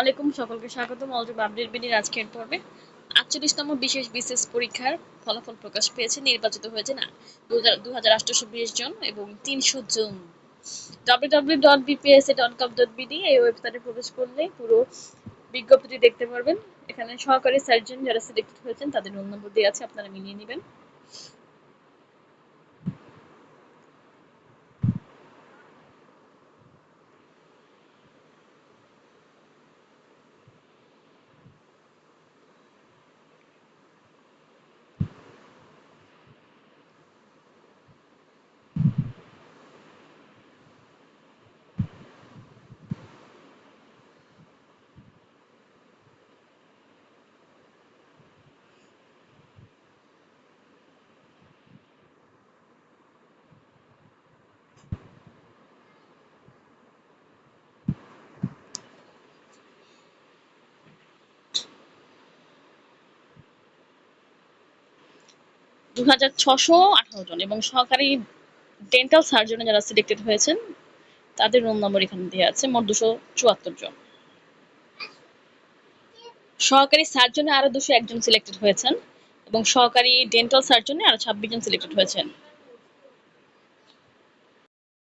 আলাইকুম, সকলকে স্বাগতম। অলরেডি আপডেট বিডির আজকের পর্বে। আটচল্লিশতম বিশেষ বিশেষ পরীক্ষার ফলাফল প্রকাশ পেয়েছে, নির্বাচিত হয়েছে না দু হাজার জন এবং তিনশো জন। W dot BPSA dot com dot BD এই ওয়েবসাইটে প্রবেশ করলে পুরো বিজ্ঞপ্তিটি দেখতে পারবেন। এখানে সহকারী সার্জন যারা সিলেক্টেড হয়েছেন, তাদের রোল নম্বর দিয়ে আছে, আপনারা মিলিয়ে নেবেন। দু হাজার ছশো আঠারো জন এবং সহকারী ডেন্টাল সার্জনে যারা সিলেক্টেড হয়েছেন, তাদের রুম নম্বর এখানে দেওয়া আছে, মোট দুশো চুয়াত্তর জন। সহকারী সার্জনে আরও দুশো একজন সিলেক্টেড হয়েছেন এবং সহকারী ডেন্টাল সার্জনে আরও ছাব্বিশ জন সিলেক্টেড হয়েছেন।